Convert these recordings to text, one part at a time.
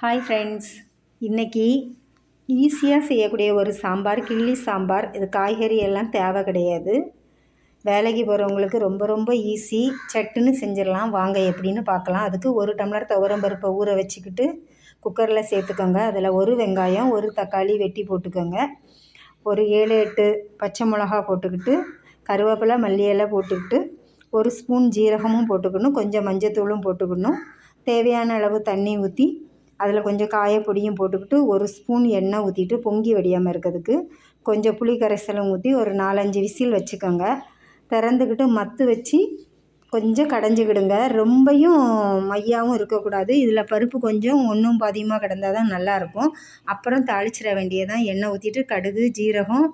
Hi friends இன்றைக்கி ஈஸியாக செய்யக்கூடிய ஒரு சாம்பார் கிள்ளி சாம்பார். இது காய்கறி எல்லாம் தேவை கிடையாது. வேலைக்கு போகிறவங்களுக்கு ரொம்ப ரொம்ப ஈஸி சட்டுன்னு செஞ்சிடலாம். வாங்க எப்படின்னு பார்க்கலாம். அதுக்கு ஒரு டம்ளர் துவரம் பருப்பை ஊற வச்சுக்கிட்டு குக்கரில் சேர்த்துக்கோங்க. அதில் ஒரு வெங்காயம் ஒரு தக்காளி வெட்டி போட்டுக்கோங்க. ஒரு ஏழு எட்டு பச்சை மிளகா போட்டுக்கிட்டு கருவேப்பிலை மல்லியெல்லாம் போட்டுக்கிட்டு ஒரு ஸ்பூன் ஜீரகமும் போட்டுக்கணும். கொஞ்சம் மஞ்சத்தூளும் போட்டுக்கணும். தேவையான அளவு தண்ணி ஊற்றி அதில் கொஞ்சம் காயப்பொடியும் போட்டுக்கிட்டு ஒரு ஸ்பூன் எண்ணெய் ஊற்றிட்டு பொங்கி வடியாமல் இருக்கிறதுக்கு கொஞ்சம் புளி கரைசலும் ஊற்றி ஒரு நாலஞ்சு விசில் வச்சுக்கோங்க. திறந்துக்கிட்டு மத்து வச்சு கொஞ்சம் கடைஞ்சிக்கிடுங்க. ரொம்பையும் மையாவும் இருக்கக்கூடாது. இதில் பருப்பு கொஞ்சம் ஒன்றும் பாதியமாக கிடந்தால் தான் நல்லாயிருக்கும். அப்புறம் தாளிச்சிட வேண்டியதான் எண்ணெய் ஊற்றிட்டு கடுகு ஜீரகம்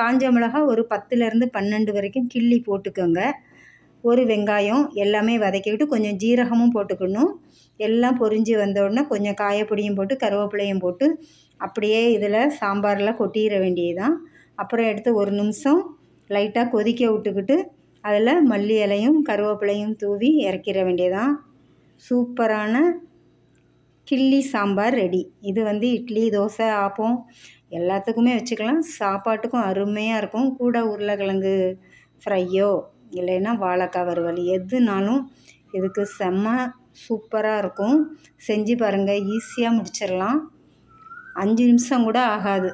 காஞ்ச மிளகா ஒரு பத்துலேருந்து பன்னெண்டு வரைக்கும் கிள்ளி போட்டுக்கோங்க. ஒரு வெங்காயம் எல்லாமே வதக்கிக்கிட்டு கொஞ்சம் ஜீரகமும் போட்டுக்கணும். எல்லாம் பொரிஞ்சு வந்தோடனே கொஞ்சம் காயப்பொடியும் போட்டு கருவேப்பிலையும் போட்டு அப்படியே இதில் சாம்பாரில் கொட்டிட வேண்டியதுதான். அப்புறம் எடுத்து ஒரு நிமிஷம் லைட்டாக கொதிக்க விட்டுக்கிட்டு அதில் மல்லி இலையும் கருவேப்பிலையும் தூவி இறக்கிற வேண்டியதான் சூப்பரான கிள்ளி சாம்பார் ரெடி. இது வந்து இட்லி தோசை ஆப்பம் எல்லாத்துக்குமே வச்சுக்கலாம். சாப்பாட்டுக்கும் அருமையாக இருக்கும். கூட உருளைக்கிழங்கு ஃப்ரையோ இல்லைன்னா வாழைக்காய் வறுவல் எதுனாலும் இதுக்கு செம்ம சூப்பராக இருக்கும். செஞ்சு பாருங்கள் ஈஸியாக முடிச்சிடலாம். அஞ்சு நிமிஷம் கூட ஆகாது.